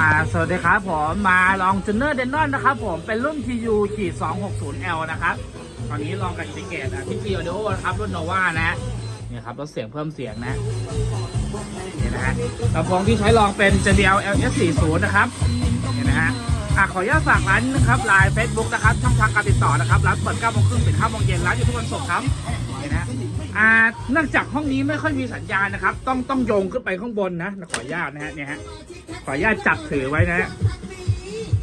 อ่าสวัสดีครับผมมาลองจูเนอร์เดนนอนนะครับผมเป็นรุ่น TU ขีด 260L นะครับ ตอนนี้ลองกับอินดิเกตอ่จีโอเดโอนะครับ รุ่นโนวานะเนี่ยครับลดเสียงเพิ่มเสียงนะนี่นะฮะลำโพงที่ใช้ลองเป็น JBL LS40 นะครับนี่นะฮะ อะขออนุญาตฝากร้านนะครับไลน์ Facebook นะครับช่องทางการติดต่อนะครับร้านเปิด9โมงครึ่งถึง5โมงเย็นร้านอยู่ทุกวันศุกร์ครับนี่นะฮะอ่าเนื่องจากห้องนี้ไม่ค่อยมีสัญญาณนะครับ ต้องต้องโยงขึ้นไปข้างบนนะขออนุญาตนะฮะเนี่ยฮะขออนุญาตจับถือไว้นะฮะ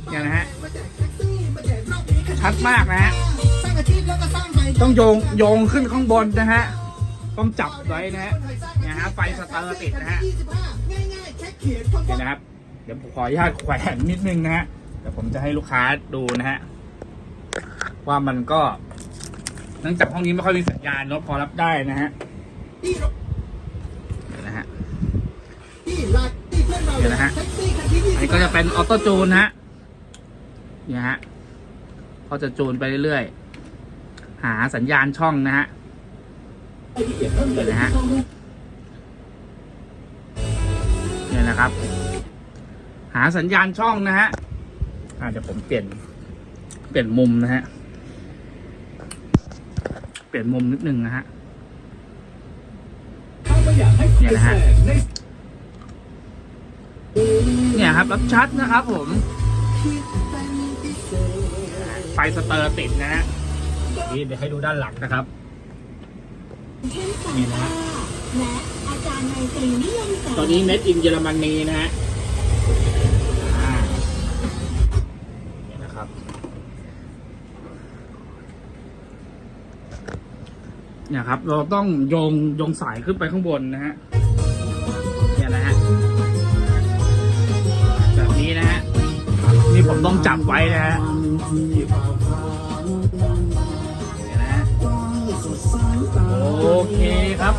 เนี่ยนะฮะชัดมากนะฮะต้องโยงโยงขึ้นข้างบนนะฮะต้องจับไว้นะฮะเนี่ยฮะไฟสเตอร์ติดนะฮะเนี่ยนะครับเดี๋ยวผมขออนุญาตแขวนนิดนึงนะฮะ เดี๋ยวผมจะให้ลูกค้าดูนะฮะ ว่ามันก็เนื่องจากห้องนี้ไม่ค่อยมีสัญญาณรถพอรับได้นะฮะเดี๋ยวนะฮะเดี๋ยวนะฮะอันนี้ก็จะเป็นออโต้จูนฮะเนี่ยฮะเขาจะจูนไปเรื่อยๆ หาสัญญาณช่องนะฮะเนี่ยนะฮะ เนี่ยนะครับ หาสัญญาณช่องนะฮะ อ่าเดี๋ยวผมเปลี่ยน เปลี่ยนมุมนะฮะ เปลี่ยนมุมนิดนึงนะฮะเนี่ยนะฮะเนี่ยครับรับชัดนะครับผม ไฟสเตอร์ติดนะฮะนี่เดี๋ยวให้ดูด้านหลังนะครับนี่นะฮะตอนนี้เม็ดอินเยอรมนีนะฮะับ เนี่ยครับ เราต้องโยงโยงสายขึ้นไปข้างบนนะฮะเนี่ยนะฮะแบบนี้นะฮะนี่ผมต้องจับไว้นะฮะโอเคครับ